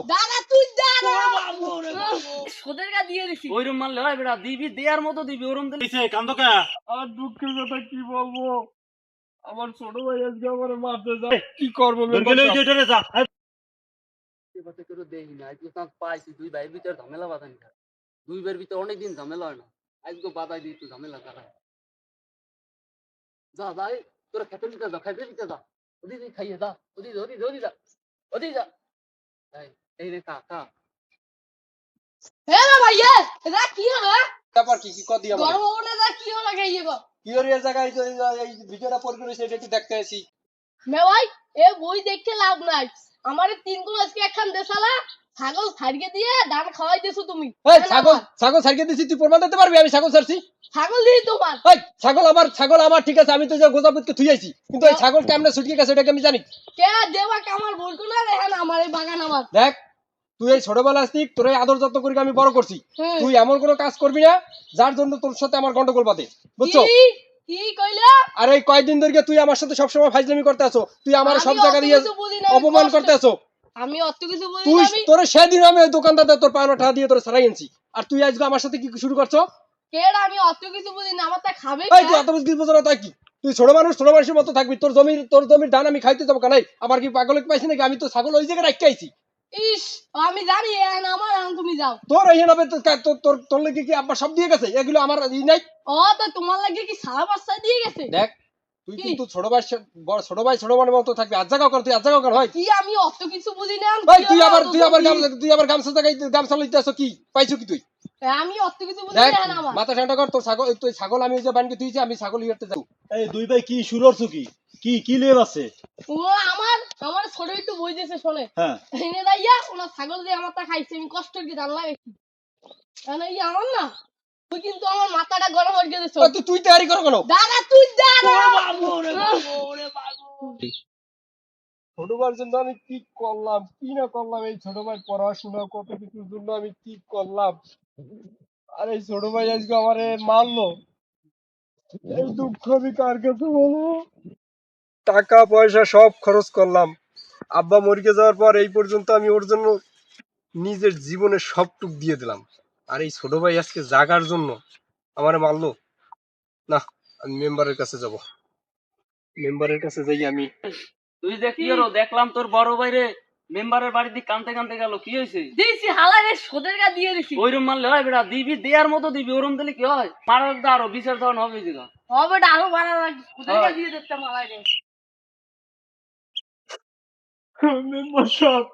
দাদা তুই দাদা! সোদের গা দিয়ে দিছি। ওইরকম মারলে হয় বেটা দিবি দেয়ার মতো দিবি ওরম দিলে কান্দকা আর দুঃখের কথা কি বলব? আমার ছোট ভাই আজকে আমার মারতে যায় কি করব দরগেলে ওই যে যা। কথা করে দেখি না আজকে চান্স পাইছি দুই ভাইয়ের ভিতরে ঝামেলা বাঁধানি দুই ভাইয়ের ভিতরে অনেকদিন ঝামেলা হয় না। আজকে বাধাই দিই একটু ঝামেলা করা যা যা এই, তোরা খেতে দিতে যা খেতে দিতে যা। ওদিকে খাইয়ে যা ওদিকে ওদিকে ওদিকে যা ওদিকে যা। এই, এই রে কা কা হে রে ভাইয়া এটা কি হলো? তারপর কি কি কদি আমার গরম হবে না কি হলো গাইয়ে গো কি ওর এর জায়গায় তো এই- ভিডিওটা পর করে সেটা একটু দেখতে আসি। মে ভাই এ বই দেখতে লাভ নাই। আমার তিন গুণ আজকে একখান দেশালা ছাগল ছাড়িয়ে দিয়ে ধান খাওয়াই দিছো তুমি। এই ছাগল ছাগল ছাড়িয়ে দিছি তুই প্রমাণ দিতে পারবি আমি ছাগল ছাড়ছি? ছাগল দিই তোমার। এই ছাগল আমার ছাগল আমার ঠিক আছে আমি তো যে গোজাপুতকে থুই আইছি। কিন্তু এই ছাগল কেমনে ছুটিয়ে গেছে এটা কি আমি জানি। কে দেবা আমার বলতো না দেখেন আমার এই বাগান আমার। দেখ তুই এই ছোটবেলা আসতি তোর এই আদর যত্ন করে আমি বড় করছি। তুই এমন কোনো কাজ করবি না যার জন্য তোর সাথে আমার গন্ডগোল বাদে বুঝছ? আর এই কয়দিন ধরে তুই আমার সাথে সবসময় ফাইজলামি করতে তুই আমার সব জায়গা দিয়ে অপমান করতে আছো আমি অত কিছু বুঝি তুই তোর সেদিন আমি ওই দোকানদার তোর টাকা দিয়ে তোর সারাই আনছি। আর তুই আজকে আমার সাথে কি শুরু করছ? কেডা আমি অত কিছু বুঝি না আমার তা খাবে এই তুই কে? কিছু বোঝো না তাই কি? তুই ছোট মানুষ ছোট মানুষের মতো থাকবি তোর জমির তোর জমির ধান আমি খাইতে যাব আমার কি পাগল পাইছি নাকি? আমি তো ছাগল ওই জায়গায় রাখতে আইছি। ইস আমি জানি এখন আমার এখন তুমি যাও। তোর এই হবে তোর তোর তোর তোর কি আব্বা সব দিয়ে গেছে? এগুলো আমার ই নাই। ও তো তোমার লাগে কি সারা বাচ্চা দিয়ে গেছে? দেখ তুই কি? কিন্তু ছোট ভাই বড় ছোট ভাই ছোট মানের মতো থাকবি। আজ জায়গাও কর তুই আজ জায়গাও কর হয়। কি আমি অত কিছু বুঝি না ভাই তুই কি আবার অত তুই আবার বুঝি? গামছা তুই আবার গামছা জায়গায় গামছা লইতে আসো কি? পাইছো কি তুই? আমি অত কিছু বুঝি দেখ না মাথা ঠান্ডা কর তোর ছাগল তুই ছাগল আমি যে বানকে তুইছি আমি ছাগল ইয়েতে যাব। এই দুই ভাই কি শুরু করছ কি কি কি লেব আছে? ও আমার আমার ছোট একটু বই দিয়েছে শোনে। হ্যাঁ। এনে দাইয়া ওনার ছাগল দিয়ে আমার তা খাইছে আমি কষ্ট কি এই আমার না তুই কিন্তু আমার মাথাটা গরম হয়ে গেছে। তুই তুই তৈরি করো কেন? দাদা তুই দাদা! ছোট ভাইয়ের জন্য আমি কি করলাম কি না করলাম এই ছোট ভাই পড়াশোনা কত কিছুর জন্য আমি কি করলাম? আর এই ছোট ভাই আজকে আমারে মারলো। এই দুঃখ আমি কার কাছে বলব? টাকা পয়সা সব খরচ করলাম। আব্বা মরিকে যাওয়ার পর এই পর্যন্ত আমি ওর জন্য নিজের জীবনের সবটুক দিয়ে দিলাম। আর এই ছোট ভাই আজকে জাগার জন্য আমারে মারলো। না আমি মেম্বারের কাছে যাব। মেম্বারের কাছে যাই আমি। তুই যে কি হলো? দেখলাম তোর বড় ভাইরে মেম্বারের বাড়ি দিকে কানতে কানতে গেল। কি হয়েছে? দিছি হালা রে সোদের গা দিয়ে দিছি। ওইরকম মারলে হয় বেটা? দিবি দেয়ার মতো দিবি ওরম দিলে কি হয়? মারার দা আরও বিচার ধরন হবে যেটা হবে আরও বাড়া লাগবে। সোদের গা দিয়ে দিতে মালাই রে মেম্বার সাহেব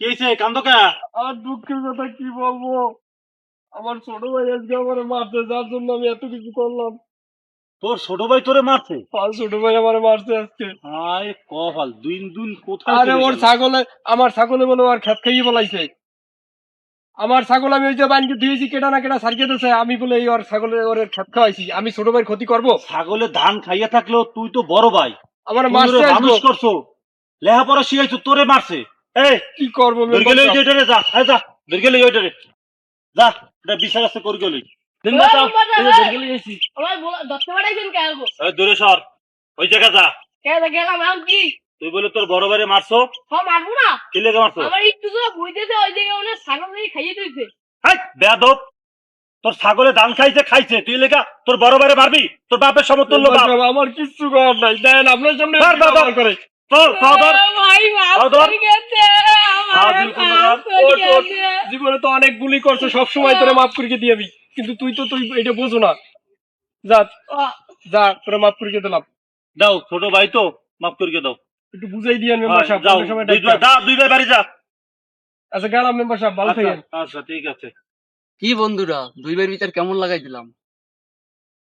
কি? কান্দকা আর দুঃখের কথা কি বলব? আমার ছোট ভাই আজকে আমার মারতে যার জন্য আমি এত কিছু করলাম। তোর ছোট ভাই তোরে মারছে? আর ছোট ভাই আমার মারতে আজকে। আয় কপাল দুই দুই কোথায় আরে ওর ছাগলে আমার ছাগলে বলে আর খেত খাইয়ে বলাইছে। আমার ছাগল আমি ওই যে বানকে দিয়েছি কেটা না কেটা সারিয়ে দিয়েছে আমি বলে এই ওর ছাগলে ওর খেত খাওয়াইছি। আমি ছোট ভাইয়ের ক্ষতি করব? ছাগলে ধান খাইয়া থাকলেও তুই তো বড় ভাই। আমার মানুষ করছ। লেখাপড়া শিখাইছো তোরে মারছে। এই কি করব দরগেলে যে যা দরগেলে ওইটারে। যা এটা বিচার আছে করে গেলি দূরে সর ওই জায়গা যা। গেলাম এখন কি? তুই বলে তোর বড় ভাইরে মারছো? সব মারবো না। কি লেগে মারছো? আমার একটু তো বুঝতেছে ওই জায়গায় ওনার ছাগল দিয়ে খাইয়ে দিয়েছে। হাই বেয়াদব! তোর ছাগলে ধান খাইছে খাইছে। তুই লেখা তোর বড় ভাইরে মারবি? তোর বাপের সমতুল্য বাপ। আমার কিচ্ছু করার নাই। দেন আপনার সামনে। করে। সদর জীবনে তো অনেক গুলি করছে সব সময় তোরে মাফ করে দিয়াবি কিন্তু তুই তো তুই এটা বোঝো না। যা যা তোরে মাফ করে দিলাম। দাও ছোট ভাই তো মাফ করে দাও। একটু বুঝাই দিয়েন মেম্বার হ্যাঁ, সাহেব যাও। সময় দুই। ভাই- যা, বাড়ি যা। আচ্ছা গেলাম মেম্বার সাহেব ভালো আচ্ছা থাকেন। আচ্ছা ঠিক আছে। কি বন্ধুরা দুই ভাইয়ের ভিতর কেমন লাগাই দিলাম?